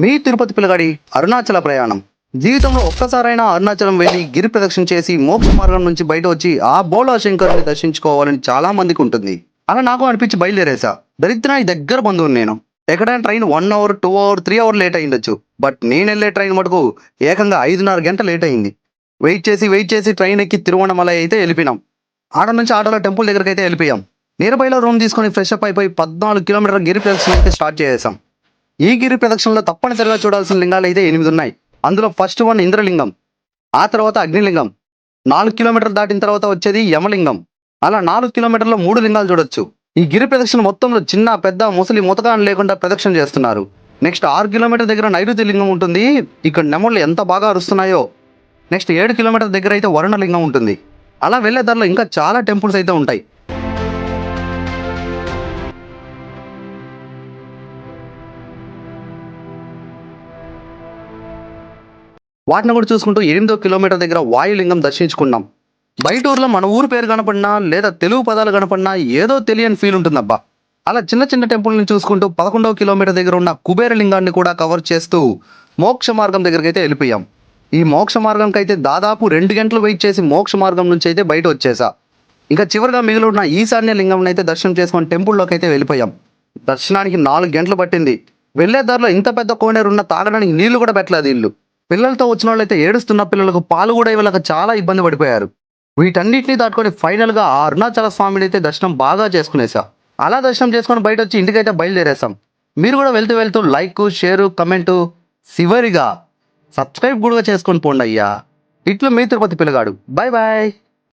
మీ తిరుపతి పిల్లగాడి అరుణాచల ప్రయాణం. జీవితంలో ఒక్కసారైనా అరుణాచలం వెళ్ళి గిరి ప్రదక్షిణ చేసి మోక్ష మార్గం నుంచి బయట వచ్చి ఆ బోలా శంకర్ని దర్శించుకోవాలని చాలా మందికి ఉంటుంది. అలా నాకు అనిపించి బయలుదేరేసా. దరిద్రానికి దగ్గర బంధువుని నేను. ఎక్కడైనా train one hour two hour three hour late అయ్యిండొచ్చు but నేను వెళ్ళే ట్రైన్ మటుకు ఏకంగా ఐదున్నర గంట లేట్ అయింది. వెయిట్ చేసి వెయిట్ చేసి ట్రైన్ ఎక్కి తిరువణమలై అయితే వెళ్ళిపోయినాం. ఆడ నుంచి ఆటోలో టెంపుల్ దగ్గరికి అయితే వెళ్ళిపోయాం. నియర్ బైలో రూమ్ తీసుకొని ఫ్రెష్ అప్ అయిపోయి పద్నాలుగు కిలోమీటర్ గిరి ప్రదక్షిణ అయితే స్టార్ట్ చేసేసాం. ఈ గిరి ప్రదక్షిణలో తప్పనిసరిగా చూడాల్సిన లింగాలు అయితే ఎనిమిది ఉన్నాయి. అందులో ఫస్ట్ వన్ ఇంద్రలింగం ఆ తర్వాత అగ్నిలింగం నాలుగు కిలోమీటర్లు దాటిన తర్వాత వచ్చేది యమలింగం. అలా నాలుగు కిలోమీటర్లో మూడు లింగాలు చూడొచ్చు. ఈ గిరి ప్రదక్షిణ మొత్తంలో చిన్న పెద్ద ముసలి ముతకాన్ని లేకుండా ప్రదక్షిణ చేస్తున్నారు. నెక్స్ట్ ఆరు కిలోమీటర్ దగ్గర నైరుతి లింగం ఉంటుంది. ఇక్కడ నెమళ్ళు ఎంత బాగా అరుస్తున్నాయో. నెక్స్ట్ ఏడు కిలోమీటర్ దగ్గర అయితే వరుణలింగం ఉంటుంది. అలా వెళ్ళే దారిలో ఇంకా చాలా టెంపుల్స్ అయితే ఉంటాయి. వాటిని కూడా చూసుకుంటూ ఎనిమిదో కిలోమీటర్ దగ్గర వాయులింగం దర్శించుకున్నాం. బయట ఊర్లో మన ఊరు పేరు కనపడినా లేదా తెలుగు పదాలు కనపడినా ఏదో తెలియని ఫీల్ ఉంటుందబ్బా. అలా చిన్న చిన్న టెంపుల్ని చూసుకుంటూ పదకొండవ కిలోమీటర్ దగ్గర ఉన్న కుబేర లింగాన్ని కూడా కవర్ చేస్తూ మోక్ష మార్గం దగ్గరికి అయితే వెళ్ళిపోయాం. ఈ మోక్ష మార్గంకి అయితే దాదాపు రెండు గంటలు వెయిట్ చేసి మోక్ష మార్గం నుంచి అయితే బయట వచ్చేసా. ఇంకా చివరిగా మిగిలి ఉన్న ఈశాన్య లింగం అయితే దర్శనం చేసుకొని టెంపుల్లోకి అయితే వెళ్ళిపోయాం. దర్శనానికి నాలుగు గంటలు పట్టింది. వెళ్ళే దారిలో ఇంత పెద్ద కోనేరు ఉన్న తాగడానికి నీళ్ళు కూడా పెట్టలేదు వీళ్ళు. పిల్లలతో వచ్చిన వాళ్ళు అయితే ఏడుస్తున్న పిల్లలకు పాలు కూడా ఇవ్వలేక చాలా ఇబ్బంది పడిపోయారు. వీటన్నిటిని దాటుకొని ఫైనల్గా ఆ అరుణాచల స్వామిని అయితే దర్శనం బాగా చేసుకునేసా. అలా దర్శనం చేసుకొని బయట వచ్చి ఇంటికైతే బయలుదేరేసాం. మీరు కూడా వెళ్తూ వెళ్తూ లైక్ షేరు కమెంటు చివరిగా సబ్స్క్రైబ్ కూడా చేసుకొని పోండి అయ్యా. ఇట్లు మీ తిరుపతి పిల్లగాడు. Bye bye